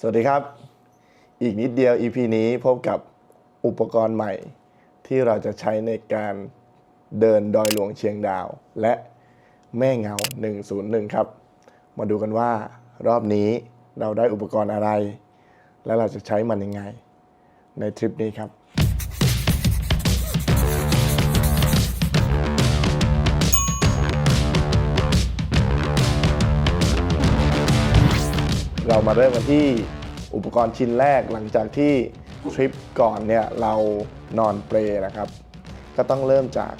สวัสดีครับ อีกนิดเดียว EP นี้พบกับอุปกรณ์ใหม่ ที่เราจะใช้ในการเดินดอยหลวงเชียงดาว และแม่เงา 101 ครับ มาดูกันว่ารอบนี้เราได้อุปกรณ์อะไร และเราจะใช้มันยังไง ในทริปนี้ครับ เรามาเริ่มกันที่อุปกรณ์ชิ้นแรกหลังจากที่ทริปก่อนเนี่ยเรานอนเปลนะครับ ก็ต้องเริ่มจาก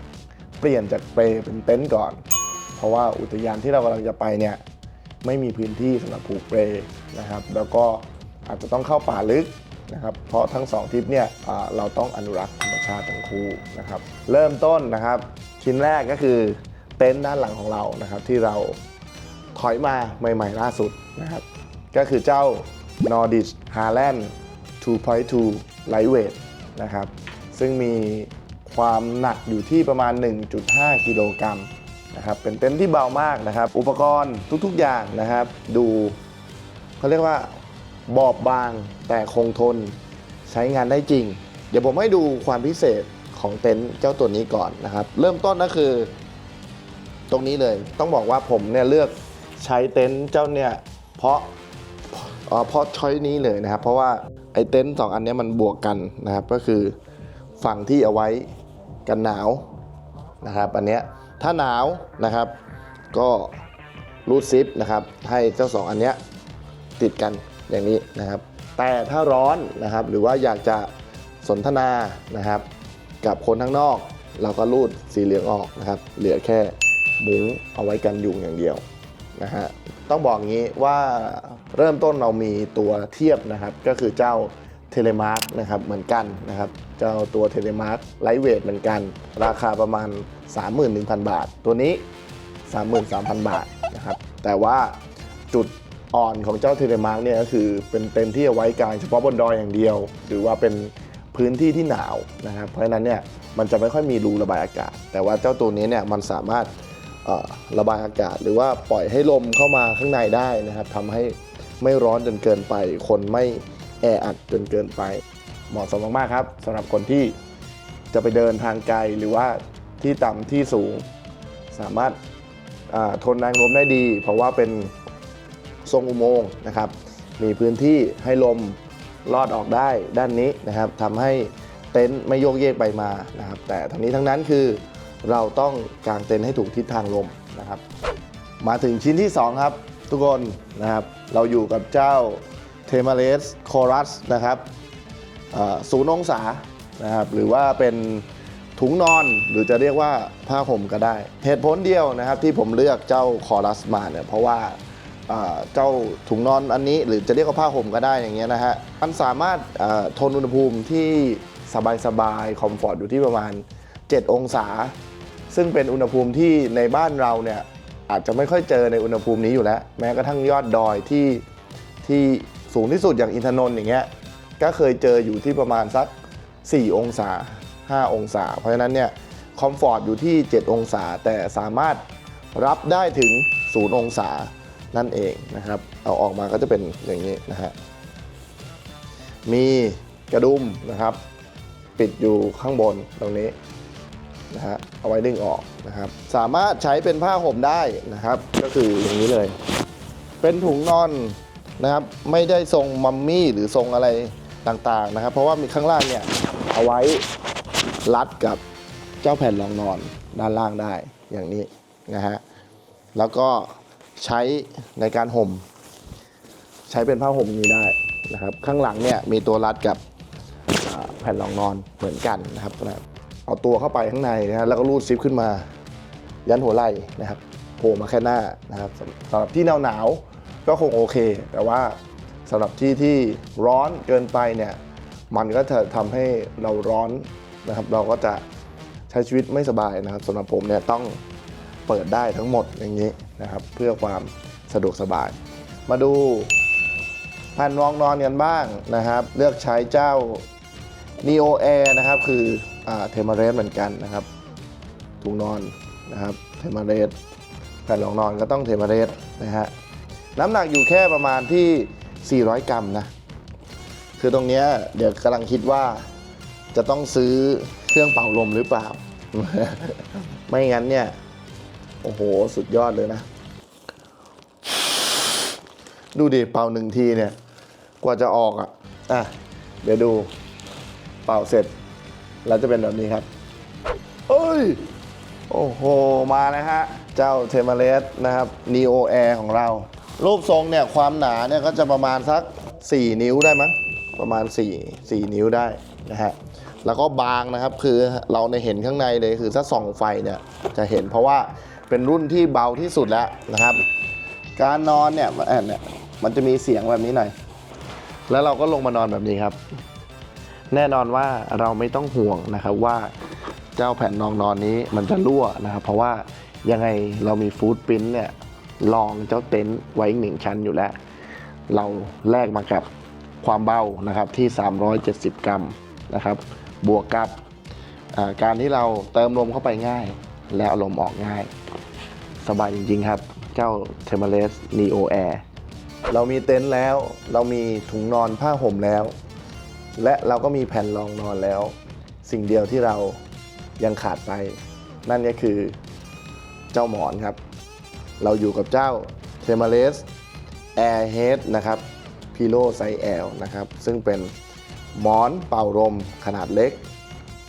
เปลี่ยนจากเปลเป็นเต็นท์ก่อน เพราะว่าอุทยานที่เรากำลังจะไปเนี่ยไม่มีพื้นที่สำหรับผูกเปลนะครับ แล้วก็อาจจะต้องเข้าป่าลึกนะครับ เพราะทั้งสองทริปเนี่ยเราต้องอนุรักษ์ธรรมชาติทั้งคู่นะครับ เริ่มต้นนะครับ ชิ้นแรกก็คือเต็นท์ด้านหลังของเรานะครับ ที่เราถอยมาใหม่ ๆ ล่าสุดนะครับ ก็คือเจ้า Nordic Highland 2.2 Lightweight นะครับ ซึ่งมีความหนักอยู่ที่ประมาณ 1.5 กิโลกรัมนะครับ เป็นเต็นท์ที่เบามากนะครับ อุปกรณ์ทุกๆอย่างนะครับ ดูเขาเรียกว่าบอบบางแต่คงทนใช้งานได้จริง เดี๋ยวผมให้ดูความพิเศษของเต็นท์เจ้าตัวนี้ก่อนนะครับ เริ่มต้นก็คือ ตรงนี้เลยต้องบอกว่าผมเนี่ยเลือกใช้เต็นท์เจ้าเนี่ยเพราะ อ่อเพราะช้อยนี้เลยนะครับ เพราะว่าไอ้เต็นท์สองอันนี้มันบวกกันนะครับ ก็คือฝั่งที่เอาไว้กันหนาวนะครับอันเนี้ยถ้าหนาวนะครับ ก็รูดซิปนะครับ ให้เจ้าสองอันเนี้ยติดกันอย่างนี้นะครับ แต่ถ้าร้อนนะครับ หรือว่าอยากจะสนทนานะครับ กับคนข้างนอก เราก็รูดสีเหลืองออกนะครับ เหลือแค่มุ้งเอาไว้กันยุงอย่างเดียว นะฮะต้องบอกงี้ว่าเริ่มต้นเรามีตัวเทียบนะครับ ก็คือเจ้าเทเลมาร์กนะครับเหมือนกันนะครับ เจ้าตัวเทเลมาร์กไลท์เวทเหมือนกัน ราคาประมาณ 31,000 บาท ตัวนี้ 33,000 บาทนะครับ แต่ว่าจุดอ่อนของเจ้าเทเลมาร์กเนี่ยก็คือเป็นเต็นที่เอาไว้กางเฉพาะบนดอยอย่างเดียว หรือว่าเป็นพื้นที่ที่หนาวนะครับ เพราะฉะนั้นเนี่ยมันจะไม่ค่อยมีรูระบายอากาศ แต่ว่าเจ้าตัวนี้เนี่ยมันสามารถ ระบายอากาศ หรือว่าปล่อยให้ลมเข้ามาข้างในได้นะครับทำให้ไม่ร้อนจนเกินไป คนไม่แออัดจนเกินไป เหมาะสมมากๆครับสำหรับคนที่จะไปเดินทางไกลหรือว่าที่ต่ำที่สูงสามารถทนแรงลมได้ดี เพราะว่าเป็นทรงอุโมงค์นะครับ มีพื้นที่ให้ลมลอดออกได้ด้านนี้นะครับทำให้เต็นท์ไม่โยกเยกไปมานะครับ แต่ทั้งนี้ทั้งนั้นคือ เราต้องกางเต็นท์ให้ถูกทิศทางลมนะครับ มาถึงชิ้นที่ 2 ครับ ทุกคนนะครับ เราอยู่กับเจ้าเทม a เลสคอรัสนะครับศูนย์องศานะครับ หรือว่าเป็นถุงนอนหรือจะเรียกว่าผ้าห่มก็ได้ เหตุผลเดียวนะครับที่ผมเลือกเจ้าคอรัสมาเนี่ยเพราะว่าเจ้าถุงนอนอันนี้หรือจะเรียกว่าผ้าห่มก็ได้อย่างเงี้ยนะฮะมันสามารถทนอุณหภูมิที่สบายๆคอมฟอร์ตอยู่ที่ประมาณ 7 องศา ซึ่งเป็นอุณหภูมิที่ในบ้านเราเนี่ยอาจจะไม่ค่อยเจอในอุณหภูมินี้อยู่แล้ว แม้กระทั่งยอดดอยที่ที่สูงที่สุดอย่างอินทนนท์อย่างเงี้ยก็เคยเจออยู่ที่ประมาณสัก 4 องศา 5 องศา เพราะฉะนั้นเนี่ยคอมฟอร์ตอยู่ที่ 7 องศา แต่สามารถรับได้ถึง 0 องศานั่นเองนะครับ เอาออกมาก็จะเป็นอย่างนี้นะฮะมีกระดุมนะครับ ปิดอยู่ข้างบนตรงนี้ นะฮะเอาไว้ดึงออกนะครับ สามารถใช้เป็นผ้าห่มได้นะครับ ก็คืออย่างนี้เลย เป็นถุงนอนนะครับ ไม่ได้ทรงมัมมี่หรือทรงอะไรต่างๆนะครับ เพราะว่ามีข้างล่างเนี่ยเอาไว้รัดกับเจ้าแผ่นรองนอนด้านล่างได้อย่างนี้นะฮะแล้วก็ใช้ในการห่ม ใช้เป็นผ้าห่มนี้ได้นะครับ ข้างหลังเนี่ยมีตัวรัดกับแผ่นรองนอนเหมือนกันนะครับ เอาตัวเข้าไปข้างในนะฮะแล้วก็รูดซิปขึ้นมา ยันหัวไหล่นะครับโผล่มาแค่หน้านะครับสำหรับที่หนาวหนาวๆก็คงโอเค แต่ว่าสำหรับที่ที่ร้อนเกินไปเนี่ยมันก็จะทำให้เราร้อนนะครับ เราก็จะใช้ชีวิตไม่สบายนะครับสำหรับผมเนี่ยต้องเปิดได้ทั้งหมดอย่างนี้นะครับ เพื่อความสะดวกสบาย มาดูแผ่นรองนอนกันบ้างนะครับ เลือกใช้เจ้า Neo Air นะครับ คือ เทมเรสเหมือนกันนะครับถุงนอนนะครับเทมเรสแผ่นรองนอนก็ต้องเทมเรสนะฮะน้ำหนักอยู่แค่ประมาณที่ 400 กรัมนะคือตรงนี้เดี๋ยวกำลังคิดว่าจะต้องซื้อเครื่องเป่าลมหรือเปล่า ไม่งั้นเนี่ย โอ้โห สุดยอดเลยนะ ดูดิ เป่าหนึ่งทีเนี่ย กว่าจะออกอะ อะ เดี๋ยวดู เป่าเสร็จ แล้วจะเป็นแบบนี้ครับเอ้ย โอ้โห มาแล้วฮะ เจ้าเทมเลสนะครับ Neo Air ของเรา รูปทรงเนี่ย ความหนาเนี่ยก็จะประมาณสัก 4 นิ้วได้มั้ง ประมาณ 4 4 นิ้วได้นะฮะ แล้วก็บางนะครับ คือเราในเห็นข้างในเลยคือถ้าส่องไฟเนี่ยจะเห็นเพราะว่าเป็นรุ่นที่เบาที่สุดแล้วนะครับ การนอนเนี่ยเนี่ยมันจะมีเสียงแบบนี้หน่อย แล้วเราก็ลงมานอนแบบนี้ครับ แน่นอนว่าเราไม่ต้องห่วงนะครับว่าเจ้าแผ่นรองนอนนี้มันจะรั่วนะครับ เพราะว่ายังไงเรามีฟู้ดปรินเนี่ยรองเจ้าเต็นท์ไว้อีกหนึ่งชั้นอยู่แล้ว เราแลกมากับความเบานะครับที่ 370 กรัมนะครับ บวกกับการที่เราเติมลมเข้าไปง่าย และเอาลมออกง่าย สบายจริง ๆ ครับ เจ้า t e m a l e s Neo Air เรามีเต็นท์แล้ว เรามีถุงนอนผ้าห่มแล้ว และเราก็มีแผ่นรองนอนแล้ว สิ่งเดียวที่เรายังขาดไป นั่นก็คือเจ้าหมอนครับ เราอยู่กับเจ้า t e m a l e s Airhead นะครับ Pillow Size L นะครับ ซึ่งเป็นหมอนเป่าลมขนาดเล็ก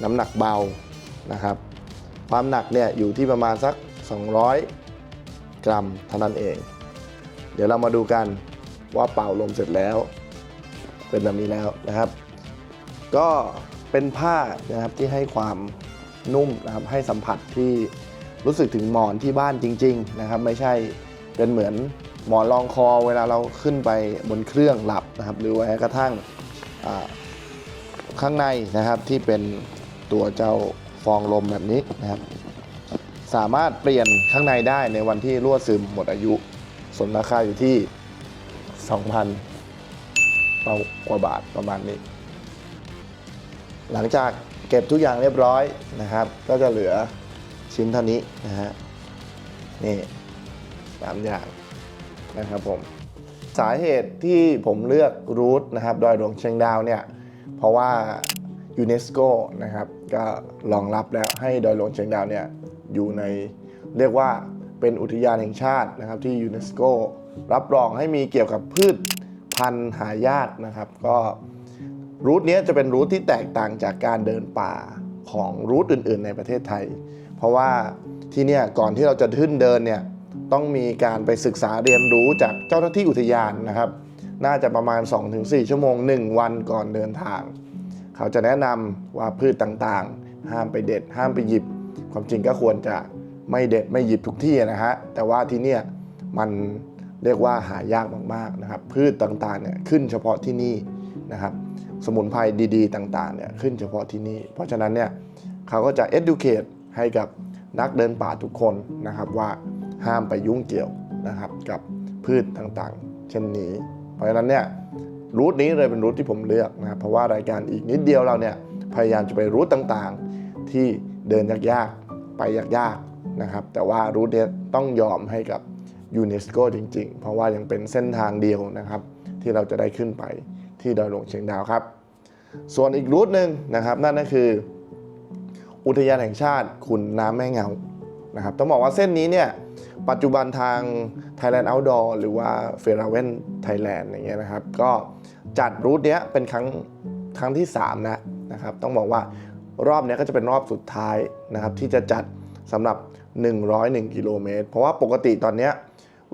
น้ำหนักเบานะครับ ความหนักเนี่ยอยู่ที่ประมาณสัก 200 กรัมเท่านั้นเอง เดี๋ยวเรามาดูกันว่าเป่าลมเสร็จแล้ว เป็นแบบนี้แล้วนะครับ ก็เป็นผ้านะครับที่ให้ความนุ่มนะครับให้สัมผัสที่รู้สึกถึงหมอนที่บ้านจริง ๆ นะครับ ไม่ใช่เป็นเหมือนหมอนรองคอเวลาเราขึ้นไปบนเครื่องหลับนะครับ หรือแม้กระทั่งข้างในนะครับที่เป็นตัวเจ้าฟองลมแบบนี้นะครับ สามารถเปลี่ยนข้างในได้ในวันที่รั่วซึมหมดอายุส่วนราคาอยู่ที่ 2,000กว่าบาทประมาณนี้ หลังจากเก็บทุกอย่างเรียบร้อยนะครับ ก็จะเหลือชิ้นเท่านี้นะฮะนี่สามอย่างนะครับผมสาเหตุที่ผมเลือกรูทนะครับดอยหลวงเชียงดาวเนี่ยเพราะว่ายูเนสโกนะครับก็รองรับแล้วให้ดอยหลวงเชียงดาวเนี่ยอยู่ในเรียกว่าเป็นอุทยานแห่งชาตินะครับที่ยูเนสโกรับรองให้มีเกี่ยวกับพืชพันธุ์หายากนะครับ ก็ รูทนี้จะเป็นรูทที่แตกต่างจากการเดินป่าของรูทอื่น ๆ ในประเทศไทย เพราะว่าที่นี่ก่อนที่เราจะขึ้นเดินเนี่ยต้องมีการไปศึกษาเรียนรู้จากเจ้าหน้าที่อุทยานนะครับ น่าจะประมาณ 2-4 ชั่วโมง 1 วันก่อนเดินทาง เขาจะแนะนำว่าพืชต่างๆ ห้ามไปเด็ด ห้ามไปหยิบ ความจริงก็ควรจะไม่เด็ดไม่หยิบทุกที่นะฮะแต่ว่าที่นี่มันเรียกว่าหายากมากๆนะครับ พืชต่างๆเนี่ยขึ้นเฉพาะที่นี่ นะครับสมุนไพรดีๆ ต่างๆเนี่ยขึ้นเฉพาะที่นี่ เพราะฉะนั้นเนี่ยเขาก็จะ educate ให้กับนักเดินป่าทุกคนนะครับว่าห้ามไปยุ่งเกี่ยวนะครับกับพืชต่างๆ เช่นนี้ เพราะฉะนั้นเนี่ยรูทนี้เลยเป็นรูทที่ผมเลือกนะครับเพราะว่ารายการอีกนิดเดียวเราเนี่ยพยายามจะไปรูทต่างๆ ที่เดินยากๆไปยากๆนะครับแต่ว่ารูทเนี้ยต้องยอมให้กับยูเนสโกจริง ๆ เพราะว่ายังเป็นเส้นทางเดียวนะครับที่เราจะได้ขึ้นไป ที่ดอยหลวงเชียงดาวครับ ส่วนอีกรูทหนึ่งนะครับ นั่นก็คือ อุทยานแห่งชาติขุนน้ำแม่เงานะครับต้องบอกว่าเส้นนี้เนี่ยปัจจุบันทาง Thailand Outdoor หรือว่า f a i r w e n Thailand อย่างเงี้ยนะครับ ก็จัดรูทเนี้ยเป็นครั้งครั้งที่3นะนะครับ ต้องบอกว่ารอบนี้ก็จะเป็นรอบสุดท้ายนะครับ ที่จะจัดสำหรับ 101 กิโลเมตร เพราะว่าปกติตอนเนี้ย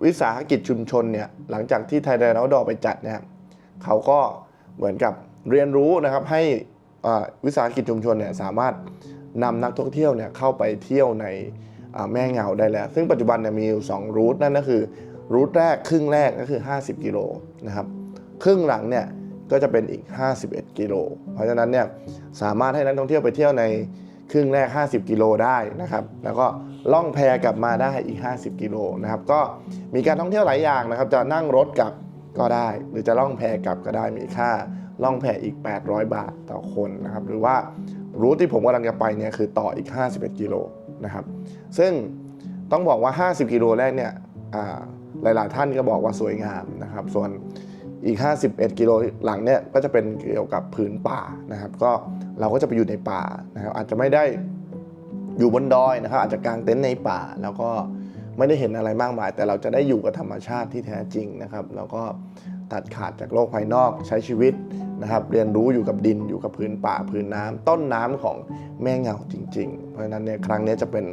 วิสาหกิจชุมชนเนี่ยหลังจากที่ Thailand Outdoor ไปจัดเนี่ย เขาก็เหมือนกับเรียนรู้นะครับให้วิสาหกิจชุมชนเนี่ยสามารถนำนักท่องเที่ยวเนี่ยเข้าไปเที่ยวในแม่เงาได้แล้ว ซึ่งปัจจุบันเนี่ยมีอยู่2รูทนั่นก็คือรูทแรกครึ่งแรกก็คือ 50 กิโลนะครับครึ่งหลังเนี่ยก็จะเป็นอีก 51 กิโล เพราะฉะนั้นเนี่ยสามารถให้นักท่องเที่ยวไปเที่ยวในครึ่งแรก 50 กิโลได้นะครับ แล้วก็ล่องแพกลับมาได้อีก 50 กิโลนะครับ ก็มีการท่องเที่ยวหลายอย่างนะครับ จะนั่งรถกับ ก็ได้ หรือจะล่องแพกลับก็ได้มีค่าล่องแพอีก 800 บาทต่อคนนะครับ หรือว่ารูทที่ผมกำลังจะไปเนี่ยคือต่ออีก 51 กิโลนะครับ ซึ่งต้องบอกว่า 50 กิโลแรกเนี่ยอ่าหลาย ๆ ท่านก็บอกว่าสวยงามนะครับ ส่วนอีก 51 กิโลหลังเนี่ยก็จะเป็นเกี่ยวกับผืนป่านะครับ ก็เราก็จะไปอยู่ในป่านะครับ อาจจะไม่ได้อยู่บนดอยนะครับ อาจจะกางเต็นท์ในป่าแล้วก็ ไม่ได้เห็นอะไรมากมาย แต่เราจะได้อยู่กับธรรมชาติที่แท้จริงนะครับแล้วก็ตัดขาดจากโลกภายนอกใช้ชีวิตนะครับ เรียนรู้อยู่กับดินอยู่กับพื้นป่าพื้นน้ำต้นน้ำของแม่เงาจริง ๆ เพราะฉะนั้นเนี่ยครั้งนี้จะเป็น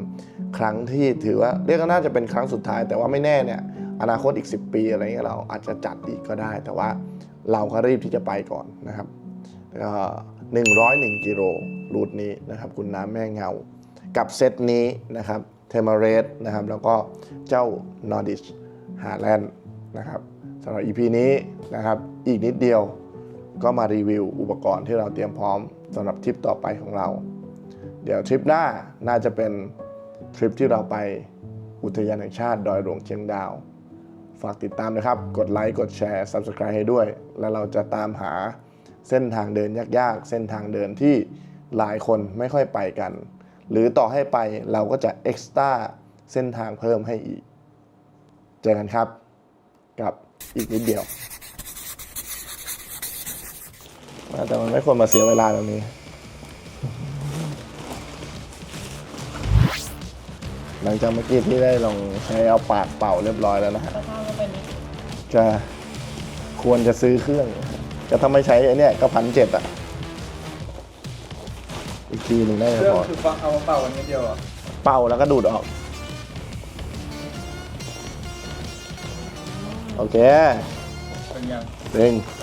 ครั้งที่ถือว่าเรียกว่าน่าจะเป็นครั้งสุดท้าย แต่ว่าไม่แน่เนี่ยอนาคตอีก 10 ปีอะไรเงี้ยเราอาจจะจัดอีกก็ได้ แต่ว่าเราก็รีบที่จะไปก่อนนะครับก็101กิโลรูทนี้นะครับ คุณน้ำแม่เงา กับเซตนี้นะครับ เทมเรสนะครับ แล้วก็เจ้านอร์ดิชฮาแลนด์นะครับสำหรับ EP นี้นะครับ อีกนิดเดียวก็มารีวิวอุปกรณ์ที่เราเตรียมพร้อมสำหรับทริปต่อไปของเรา เดี๋ยวทริปหน้าน่าจะเป็นทริปที่เราไปอุทยานแห่งชาติดอยหลวงเชียงดาว ฝากติดตามนะครับ กดไลค์ กดแชร์ Subscribe ให้ด้วย แล้วเราจะตามหาเส้นทางเดินยากๆ เส้นทางเดินที่หลายคนไม่ค่อยไปกัน หรือต่อให้ไปเราก็จะเอ็กซ์ต้าเส้นทางเพิ่มให้อีก เจอกันครับ กับอีกนิดเดียว แต่มันไม่ควรมาเสียเวลาตรงนี้หลังจากเมื่อกี้ที่ได้ลองใช้เอาปากเป่าเรียบร้อยแล้วนะฮะจะควรจะซื้อเครื่องจะทำไมใช้ไอ้นี่ก็พันเจ็ดอะ อีกทีหนึ่งได้เครื่องพอคือฟังเอามาเป่าอันนี้เดียวอะเป่าแล้วก็ดูดออก โอเคเป็นยังเร่งเ